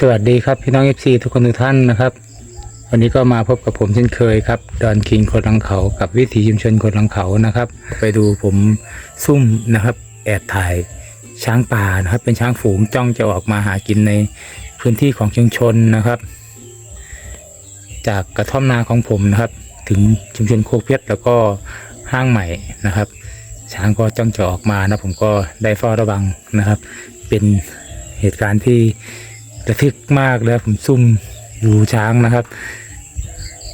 สวัสดีครับพี่น้องเอฟซีทุกคนทุกท่านนะครับ วันนี้ก็มาพบกับผมเช่นเคยครับดอนคิงคนลังเขากับวิถีชุมชนคนลังเขานะครับ ไปดูผมซุ่มนะครับ แอบถ่ายช้างป่านะครับ เป็นช้างฝูงจ้องจะออกมาหากินในพื้นที่ของชุมชนนะครับ จากกระท่อมนาของผมนะครับ ถึงชุมชนโคกเพชรแล้วก็ห้างใหม่นะครับ ช้างก็จ้องจะออกมานะผมก็ได้เฝ้าระวังนะครับ เป็นเหตุการณ์ที่ ระทึกมากเลยผมซุ่มดูช้างนะครับ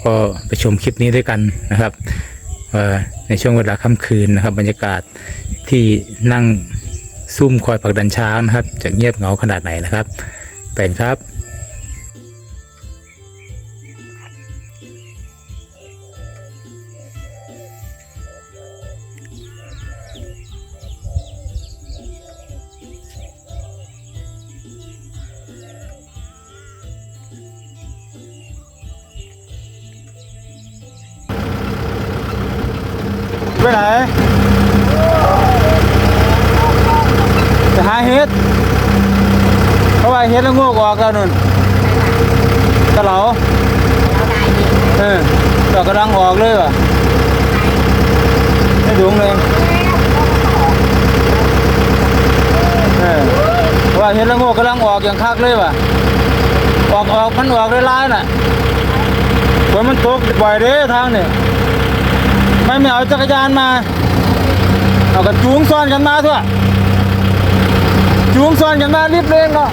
ก็ไปชมคลิปนี้ด้วยกันนะครับในช่วงเวลาค่ำคืนนะครับ บรรยากาศที่นั่งซุ่มคอยผลักดันช้างนะครับ จะเงียบเหงาขนาดไหนนะครับเป็นครับ ไปไหน จะหาเฮ็ด เพราะว่าเฮ็ดแล้วงอกออกแล้วนุ่นตะเหลาเออดอกกำลังออกเลยว่ะไม่ดุงเลยเออเพราะว่าเฮ็ดแล้วงอกกำลังออกอย่างคักเลยว่ะ ออกออกมันออกได้ร้ายน่ะฝนมันตกบ่อยเด้ทางนี่ไม่ไม่เอาจักรยานมา เอากระจูงซ้อนกันมาเถอะจูงซ้อนกันมารีบเร่งเนาะ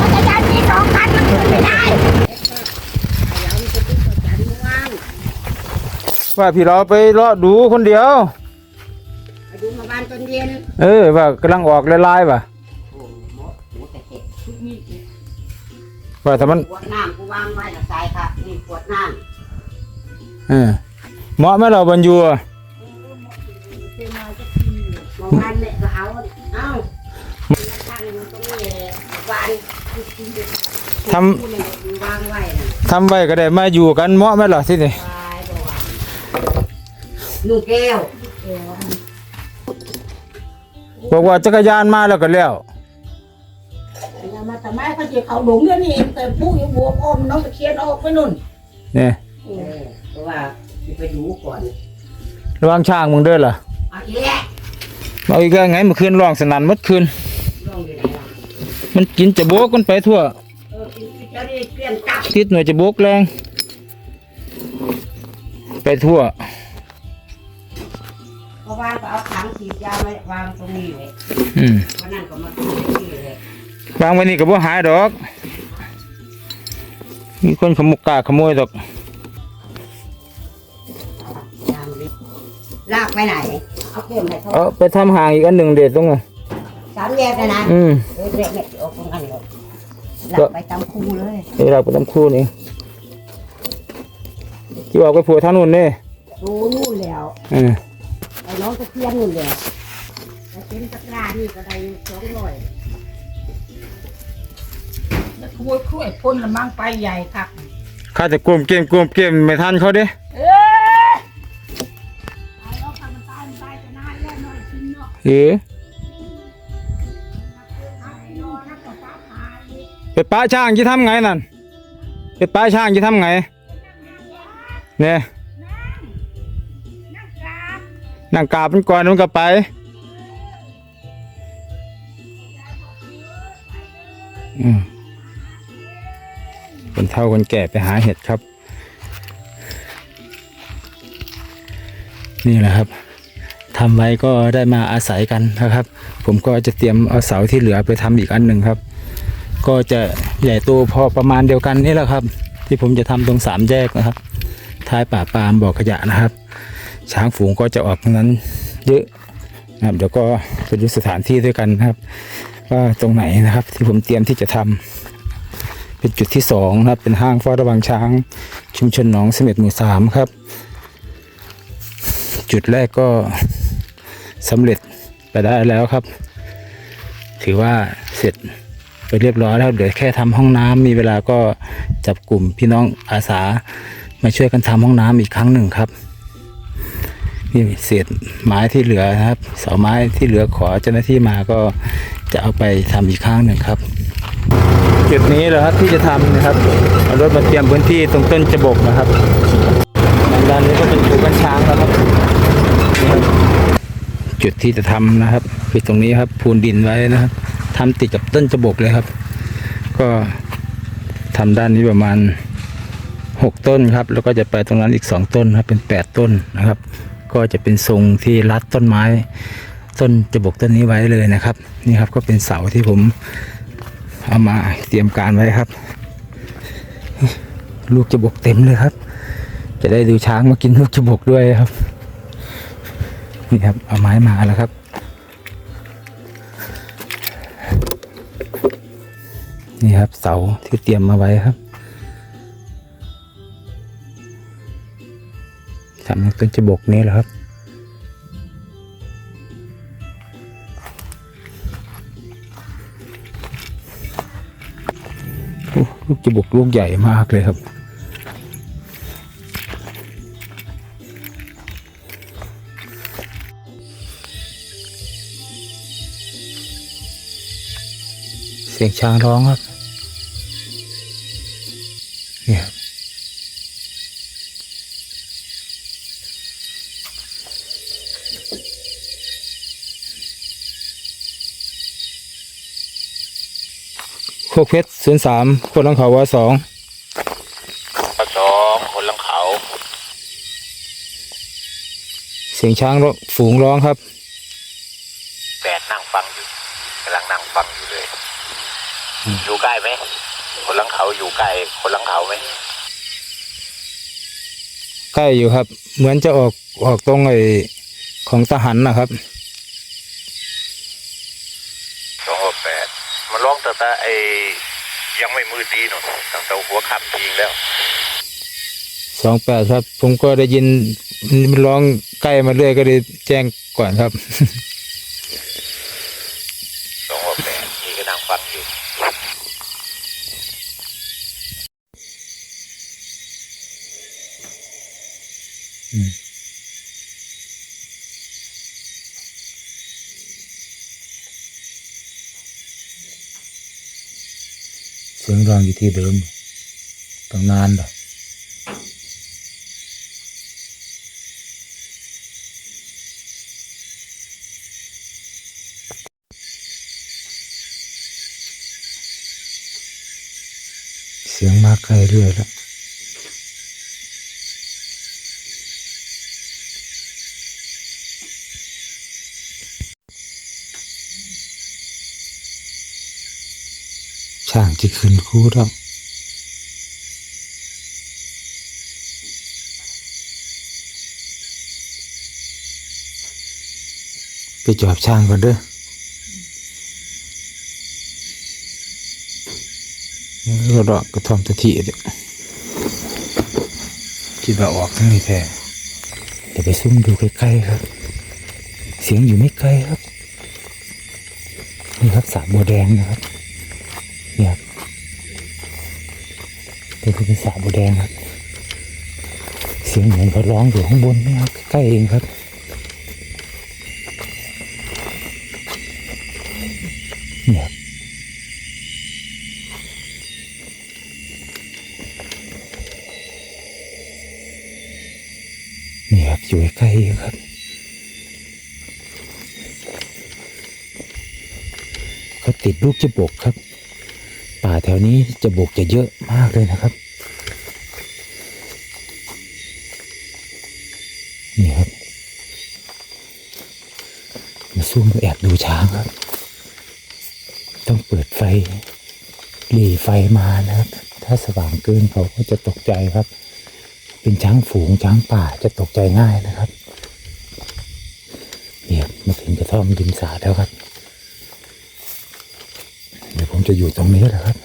จักรยานมีสองคันมันขึ้นไม่ได้ว่าพี่เราไปรอดูคนเดียวไปดูมาบ้านตอนเย็น เออว่ากำลังออกลายๆว่ะโอ้หมดหมูแต่เห็ดทุกมีดว่าแต่มันขวดน้ำกูวางไว้ละใส่ครับนี่ขวดน้เออ เหมาะไหมเราบรรยูอะำเมื่อวานเนี่ยก็เอาเอ้าตั้งอยู่ตรงนี้วานทกูเนี่ยวางไว้น่ะำทำไว้ก็ได้มาอยู่กันเหมาะไหมล่ะที่นี่วายตัววางลูกแก้วบอกว่าจักรยานมาแล้วก็แล้วอย่ามาแต่ไม่เขาจะเขาหลงกันนี่แต่ผู้อยู่บวกอมน้องตะเคียนออกไปนุ่นเนี่ยเออเพราะว่าจะ ไปดูก่อนระวังช่างมึงเด้อล่ะเอาอีกแล้วเอาอีกแล้วไงเมื่อคืนร้องสนั่นเมื่อคืนลงอยู่ไหนล่ะมันกินจะโบกมันไปทั่ว เออกินจะได้เปลี่ยนกลับติดหน่วยจะโบกแรง ไปทั่ว เพราะว่าก็เอาถังฉีดยาไว้วางตรงนี้เลยอืมวันนั้นก็มาดูที่เลยวางไว้นี่ก็บ่หายดอก มีคนขโมยกล้าขโมยดอก ลากไปไหน เอาเก็บให้เขาเอาไปทำห่างอีกอันหนึ่งเด็ดตรงนั้นสามแยกเลยนะอืมเออเด็กเนี่ยเอาตรงนั้นเลยลากไปตามคูเลยเดี๋ยวเราไปทำคู่นี่ที่ออกไปผัวท่านุ่นนี่ดูนู่นแล้วอืมไอ้น้องตะเคียนนู่นแล้วแต่เป็นตะกร้านี่ก็ได้สองร้อยแล้วขโมยกล้วยพ่นละมั่งไปใหญ่ครับข้าจะกลมเกมกลมเกมไม่ทันเขาเด้ เนาะเอ๋ตายนอนนักกับฟ้าผ่าอีกไปป้าช่างจะทำไงนั่นไปป้าช่างจะทำไงเนี่ยนั่งกาบนั่งกราบมันก่อนมันก็ไปอืมคนเฒ่าคนแก่ไปหาเห็ดครับ นี่แหละครับ ทำไว้ก็ได้มาอาศัยกันนะครับ ผมก็จะเตรียมเอาเสาที่เหลือไปทำอีกอันหนึ่งครับ ก็จะใหญ่โตพอประมาณเดียวกันนี่แหละครับ ที่ผมจะทำตรงสามแยกนะครับ ท้ายป่าปามบ่อขยะนะครับ ช้างฝูงก็จะออกตรงนั้นเยอะนะครับเดี๋ยวก็ไปดูสถานที่ด้วยกันนะครับว่าตรงไหนนะครับ ที่ผมเตรียมที่จะทำเป็นจุดที่สองนะครับ เป็นห้างเฝ้าระวังช้าง ชุมชนหนองเสม็ดหมู่สามครับ จุดแรกก็ สำเร็จไปได้แล้วครับ ถือว่าเสร็จไปเรียบร้อยแล้วเดี๋ยวแค่ทำห้องน้ำมีเวลาก็จับกลุ่มพี่น้องอาสามาช่วยกันทำห้องน้ำอีกครั้งหนึ่งครับนี่เศษไม้ที่เหลือนะครับ เสาไม้ที่เหลือขอเจ้าหน้าที่มาก็จะเอาไปทำอีกครั้งหนึ่งครับ จุดนี้แหละครับที่จะทำนะครับเอารถมาเตรียมพื้นที่ตรงต้นจบกนะครับงด้านนี้ก็เป็นภูกันช้างแล้วครับนี่ครับ จุดที่จะทำนะครับคือตรงนี้ครับพูนดินไว้นะครับทำติดกับต้นจบกเลยครับ ก็ทำด้านนี้ประมาณหกต้นครับ แล้วก็จะไปตรงนั้นอีกสองต้นครับเป็นแปดต้นนะครับ ก็จะเป็นทรงที่รัดต้นไม้ ต้นจบกต้นนี้ไว้เลยนะครับ นี่ครับก็เป็นเสาที่ผมเอามาเตรียมการไว้ครับ ลูกจบกเต็มเลยครับ จะได้ดูช้างมากินลูกจบกด้วยครับ นี่ครับเอาไม้มาแล้วครับ นี่ครับเสาที่เตรียมมาไว้ครับทำต้นจบกนี้แหละครับ ลูกจบกลูกใหญ่มากเลยครับ สียงช้างร้องครับ เนี่ยครับโคกเพชรศูนย์สามคนลังเขาว่าสองสองคนลังเขา เสียงช้างร้องฝูงร้องครับ แปดนั่งฟังอยู่กำลังนั่งฟังอยู่เลย อยู่ใกล้ไหมคนลังเขาอยู่ใกล้คนลังเขาไหมใกล้อยู่ครับ เหมือนจะออกออกตรงไอ้ของทหารนะครับสองหกแปดมันร้องแต่แต่ไอ้ยังไม่มืดดีหนูตั้งแต่หัวค่ำทิ้งแล้วสองแปดครับ ผมก็ได้ยินมันร้องใกล้มาเรื่อยก็เลยแจ้งก่อนครับสองหกแปดนี่ก็นั่งฟังอยู่ เสียงร้องอยู่ที่เดิมตั้งนานแล้วเสียงมาไกลเรื่อยแล้ว ช่างที่ขึ้นคู่แล้วไปจอบช่างก่อนเด้อเราดอกกระทอมตะทีเด็กคิดว่าออกทั้งนี้แท้เดี๋ยวไปซุ่มดูใกล้ๆครับ เสียงอยู่ไม่ไกลครับ นี่ครับสระบัวแดงนะครับเนี่ย นี่คือเป็นสระบัวแดงครับ เสียงเหมือนเขาร้องอยู่ข้างบนนะครับใกล้เองครับเนี่ยนี่ครับอยู่ใกล้เองครับเขาติดลูกจะบกครับ ป่าแถวนี้จะบกจะเยอะมากเลยนะครับ นี่ครับ มาซุ่มแอบดูช้างครับ ต้องเปิดไฟหลีไฟมานะครับ ถ้าสว่างเกินเขาก็จะตกใจครับ เป็นช้างฝูงช้างป่าจะตกใจง่ายนะครับ เนี่ยมาถึงกระท่อมริมสาแล้วครับ จะอยู่ตรงนี้แหละครับ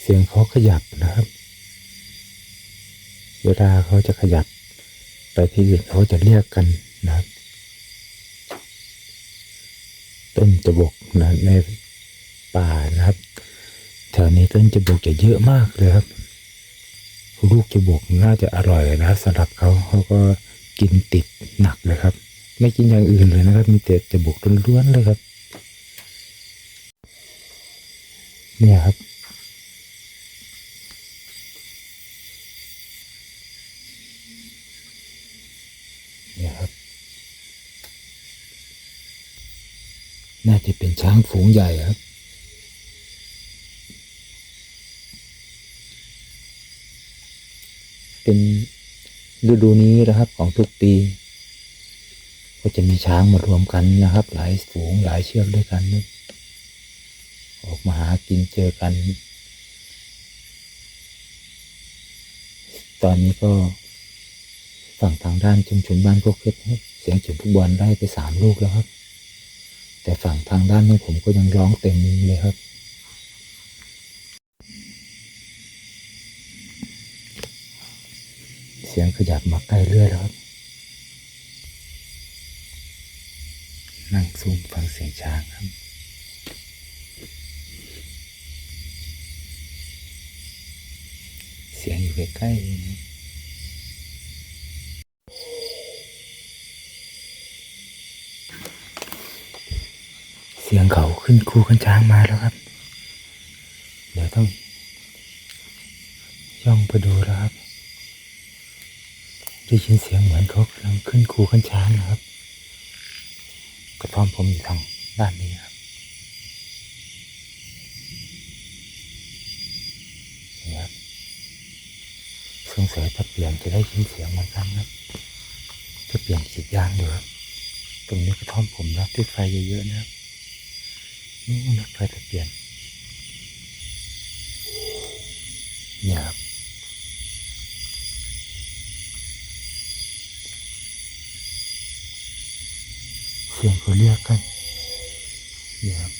เสียงเขาขยับนะครับ เวลาเขาจะขยับ ไปที่อื่นเขาจะเรียกกันนะครับ ต้นจบกนะในป่านะครับ แถวนี้ต้นจบกจะเยอะมากเลยครับ ลูกจบกน่าจะอร่อยนะครับสำหรับเขาเขาก็ กินติดหนักเลยครับ ไม่กินอย่างอื่นเลยนะครับ มีแต่จะบุกล้วนๆเลยครับ เนี่ยครับ เนี่ยครับ น่าจะเป็นช้างฝูงใหญ่ครับเป็น ฤดูนี้นะครับของทุกปี ก็จะมีช้างมารวมกันนะครับ หลายฝูงหลายเชือกด้วยกันนะออกมาหากินเจอกัน ตอนนี้ก็ฝั่งทางด้านชุมชนบ้านพวกเพชรเสียงจุดฟุตบอลได้ไปสามลูกแล้วครับ แต่ฝั่งทางด้านนี้ผมก็ยังร้องเต็มเลยครับ สียงขยับมาใกล้เรื่อยแล้วครับ นั่งซูมฟังเสียงช้างครับเสียงอยู่ใกล้ๆเองนะเสียงเขาขึ้นคูกันช้างมาแล้วครับ เดี๋ยวต้องย่องไปดูแล้วครับ ได้ยินเสียงเหมือนเขากำลังขึ้นคูขึ้นช้างนะครับ กระท่อมผมอยู่ทางด้านนี้ครับนี่ครับสงสัยถ้าเปลี่ยนจะได้ยินเสียงเหมือนกันครับจะเปลี่ยนขีดยางอยู่ครับตรงนี้กระท่อมผมนะติดไฟเยอะๆนะครับนู่นนะไฟตะเปลี่ยนเนี่ยครับ เสียงเขาเรียกกันเนี่ยครับ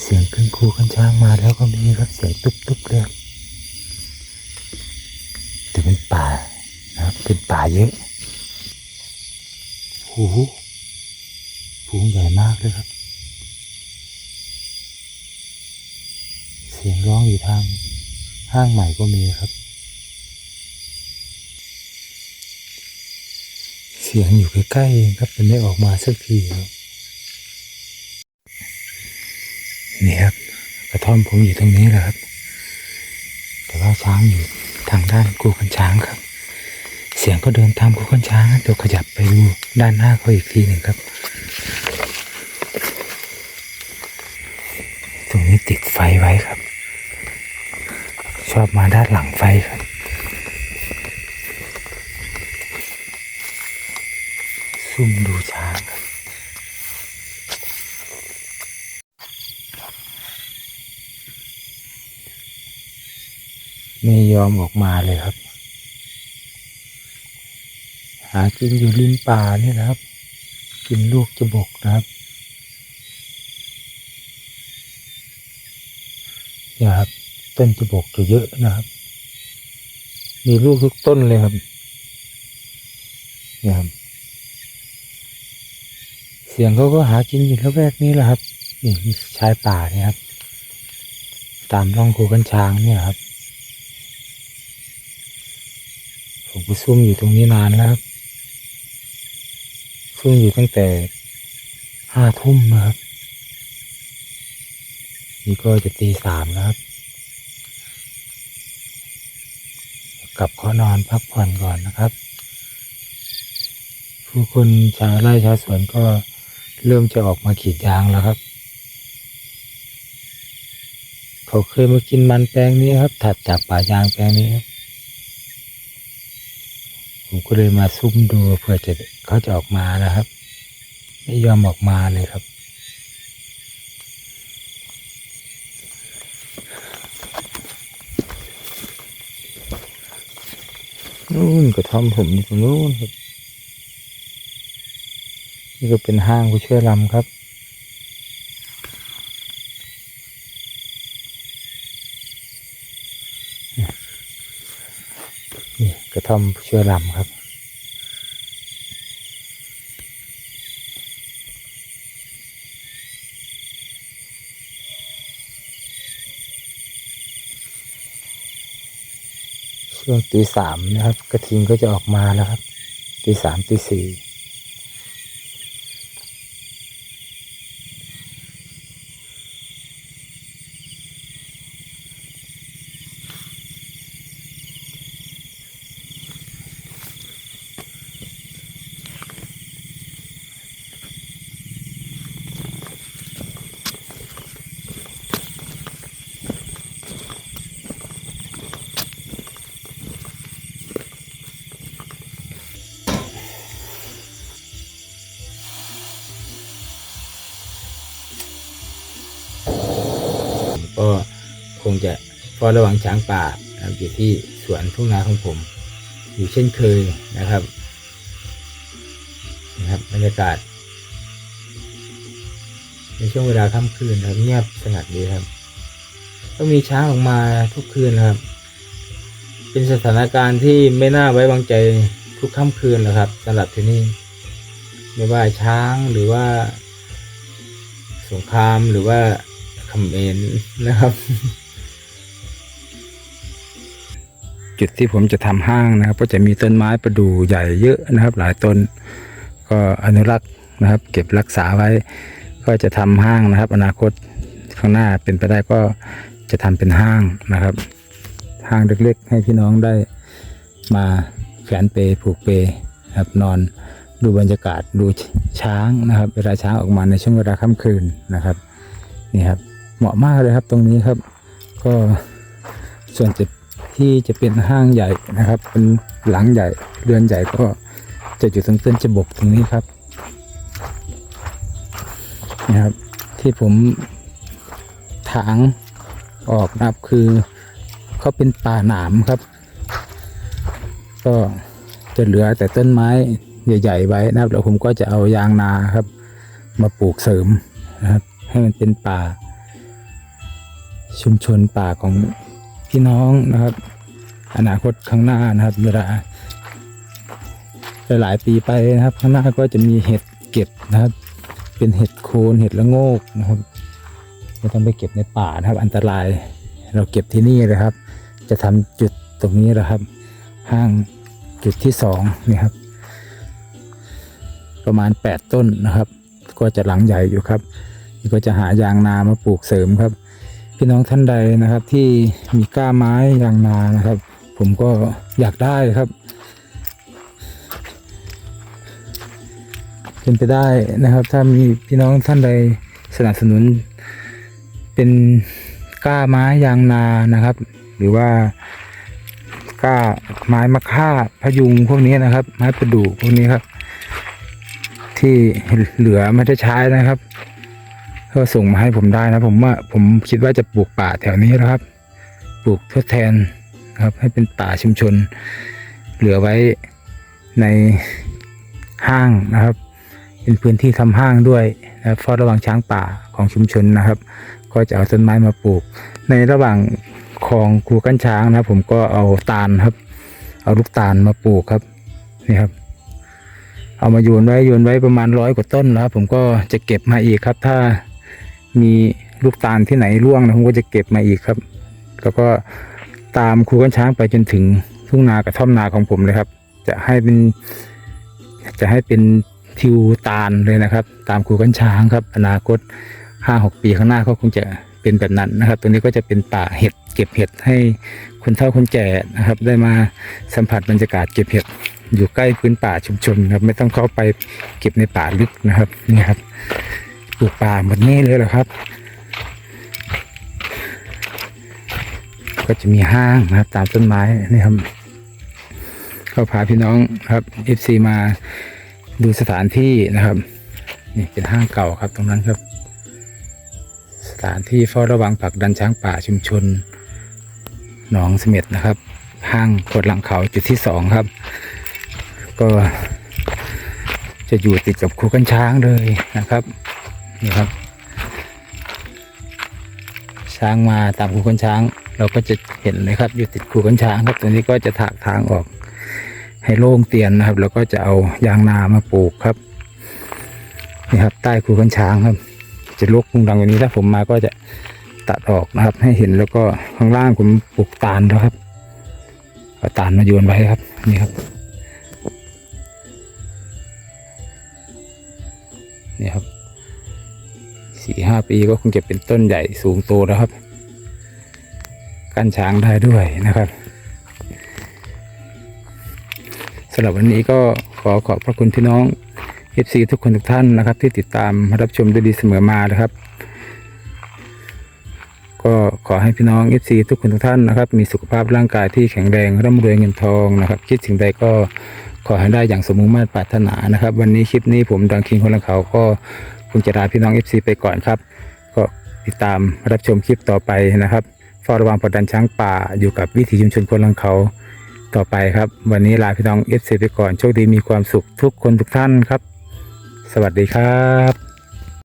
เสียงขึ้นคูกันช้างมาแล้วก็มีครับเสียงตุ๊บตุ๊บเลยครับแต่เป็นป่านะครับเป็นป่าเยอะโอ้โหฝูงใหญ่มากเลยครับ เสียงร้องอยู่ทางห้างใหม่ก็มีครับ สียงอยู่ใกล้ๆครับแต่ไม่ออกมาสักทีครับนี่ครับกระท่อมผมอยู่ตรงนี้แหละครับ แต่ว่าช้างอยู่ทางด้านกูกันช้างครับ เสียงก็เดินตามกูกันช้างเดี๋ยวขยับไปดูด้านหน้าเขาอีกทีหนึ่งครับ ตรงนี้ติดไฟไว้ครับ ชอบมาด้านหลังไฟครับ ซุ่มดูช้างครับไม่ยอมออกมาเลยครับ หากินอยู่ริมป่านี่นะครับ กินลูกจะบกนะครับเนี่ยครับต้นจะบกจะเยอะนะครับ มีลูกทุกต้นเลยครับเนี่ยครับ เสียงเขาก็หากินอยู่ละแวกนี้แหละครับนี่ชายป่าเนี่ยครับ ตามร่องคูกันช้างเนี่ยครับ ผมก็ซุ่มอยู่ตรงนี้นานแล้วครับซุ่มอยู่ตั้งแต่ห้าทุ่มนะครับ นี่ก็จะตีสามแล้วครับ กลับขอนอนพักผ่อนก่อนนะครับผู้คนชาวไร่ชาวสวนก็ เริ่มจะออกมาขีดยางแล้วครับ เขาเคยมากินมันแปลงนี้ครับ ถัดจากป่ายางแปลงนี้ครับผมก็เลยมาซุ่มดูเพื่อจะเขาจะออกมานะครับ ไม่ยอมออกมาเลยครับนู่นกระท่อมผมอยู่ตรงนู้นครับ นี่ก็เป็นห้างผู้ช่วยลำครับ นี่กระท่อมผู้ช่วยลำครับช่วงตีสามนะครับ กระทิงก็จะออกมาแล้วครับตีสามตีสี่ งจะเฝ้าระวังช้างป่านะครับอยู่ที่สวนทุ่งนาของผม อยู่เช่นเคยนะครับนะครับบรรยากาศ ในช่วงเวลาค่ำคืนนะครับเงียบสงัดดีครับก็มีช้างออกมาทุกคืนนะครับ เป็นสถานการณ์ที่ไม่น่าไว้วางใจทุกค่ำคืนนะครับสำหรับที่นี่ไม่ว่าช้างหรือว่า สงครามหรือว่าคำเขมรนะครับ จุดที่ผมจะทำห้างนะครับ ก็จะมีต้นไม้ประดู่ใหญ่เยอะนะครับ หลายต้นก็อนุรักษ์นะครับ เก็บรักษาไว้ ก็จะทำห้างนะครับ อนาคตข้างหน้าเป็นไปได้ก็จะทำเป็นห้างนะครับ ห้างเล็กๆ ให้พี่น้องได้มาแขวนเปผูกเปครับนอนดูบรรยากาศดูช้างนะครับ เวลาช้างออกมาในช่วงเวลาค่ำคืนนะครับนี่ครับเหมาะมากเลยครับตรงนี้ครับ ก็ส่วนจะ ที่จะเป็นห้างใหญ่นะครับ เป็นหลังใหญ่เรือนใหญ่ก็จะอยู่ตรงต้นจบกตรงนี้ครับนะครับ ที่ผมถางออกนะครับคือเขาเป็นป่าหนามครับ ก็จะเหลือแต่ต้นไม้ใหญ่ๆไว้นะครับแล้วผมก็จะเอายางนาครับ มาปลูกเสริมนะครับ ให้มันเป็นป่า ชุมชนป่าของ พี่น้องนะครับ อนาคตข้างหน้านะครับเวลาหลายปีไปนะครับ ข้างหน้าก็จะมีเห็ดเก็บนะครับ เป็นเห็ดโคนเห็ดละโงกนะครับไม่ต้องไปเก็บในป่านะครับ อันตรายเราเก็บที่นี่เลยครับ จะทำจุดตรงนี้แหละครับ ห้างจุดที่สองนี่ครับ ประมาณ 8 ต้นนะครับ ก็จะหลังใหญ่อยู่ครับ ก็จะหายางนามาปลูกเสริมครับ พี่น้องท่านใดนะครับ ที่มีกล้าไม้ยางนานะครับ ผมก็อยากได้ครับ เป็นไปได้นะครับ ถ้ามีพี่น้องท่านใดสนับสนุน เป็นกล้าไม้ยางนานะครับ หรือว่ากล้าไม้มะค่าพยุงพวกนี้นะครับ ไม้ประดู่พวกนี้ครับ ที่เหลือไม่ได้ใช้นะครับ ก็ส่งมาให้ผมได้นะ ผมว่าผมคิดว่าจะปลูกป่าแถวนี้นะครับ ปลูกทดแทนครับ ให้เป็นป่าชุมชน เหลือไว้ในห้างนะครับ เป็นพื้นที่ทำห้างด้วยนะเฝ้าระวังช้างป่าของชุมชนนะครับ ก็จะเอาต้นไม้มาปลูก ในระหว่างคลองครูกั้นช้างนะครับผมก็เอาตาลครับ เอาลูกตาลมาปลูกครับนี่ครับ เอามาโยนไว้โยนไว้ประมาณร้อยกว่าต้นแล้วผมก็จะเก็บมาอีกครับ ถ้า มีลูกตาลที่ไหนร่วงนะผมก็จะเก็บมาอีกครับ แล้วก็ตามครูกันช้างไปจนถึงทุ่งนากระท่อมนาของผมเลยครับ จะให้เป็นจะให้เป็นทิวตาลเลยนะครับ ตามครูกันช้างครับ อนาคตห้าหกปีข้างหน้าก็คงจะเป็นแบบนั้นนะครับ ตรงนี้ก็จะเป็นป่าเห็ดเก็บเห็ดให้คนเฒ่าคนแก่นะครับ ได้มาสัมผัสบรรยากาศเก็บเห็ดอยู่ใกล้พื้นป่าชุมชนครับ ไม่ต้องเข้าไปเก็บในป่าลึกนะครับนี่ครับ ปลูกป่าหมดนี่เลยเหรอครับ ก็จะมีห้างนะครับ ตามต้นไม้นี่ครับก็พาพี่น้องครับ FC มาดูสถานที่นะครับ นี่เป็นห้างเก่าครับตรงนั้นครับ สถานที่เฝ้าระวังผลักดันช้างป่าชุมชน หนองเสม็ดนะครับ ห้างกดหลังเขาจุดที่สองครับ ก็จะอยู่ติดกับคูกันช้างเลยนะครับ นี่ครับ ช้างมาตามคูขนช้าง เราก็จะเห็นนะครับ อยู่ติดคูขนช้างครับตรงนี้ก็จะถากทางออก ให้โล่งเตียนนะครับ แล้วก็จะเอายางนามาปลูกครับนี่ครับ ใต้คูขนช้างครับ จะลกพุ่งดังกว่านี้ถ้าผมมาก็จะตัดออกนะครับ ให้เห็นแล้วก็ข้างล่างผมปลูกตาลนะครับเอาตาลมาโยนไว้ครับนี่ครับนี่ครับ สี่ห้าปีก็คงจะเป็นต้นใหญ่สูงโตแล้วครับ กันช้างได้ด้วยนะครับสำหรับวันนี้ก็ขอขอบพระคุณพี่น้อง FC ทุกคนทุกท่านนะครับ ที่ติดตามรับชมด้วยดีเสมอมานะครับ ก็ขอให้พี่น้อง FC ทุกคนทุกท่านนะครับ มีสุขภาพร่างกายที่แข็งแรงร่ำรวยเงินทองนะครับ คิดสิ่งใดก็ขอให้ได้อย่างสมมุ่งมา่ปรารถนานะครับ วันนี้คลิปนี้ผมดังคิงคนละเขาก็ คงจะลาพี่น้อง FC ไปก่อนครับ ก็ติดตามรับชมคลิปต่อไปนะครับเฝ้าระวังประดันช้างป่าอยู่กับวิถีชุมชนคนลังเขาต่อไปครับ วันนี้ลาพี่น้อง FC ไปก่อนโชคดีมีความสุขทุกคนทุกท่านครับ สวัสดีครับ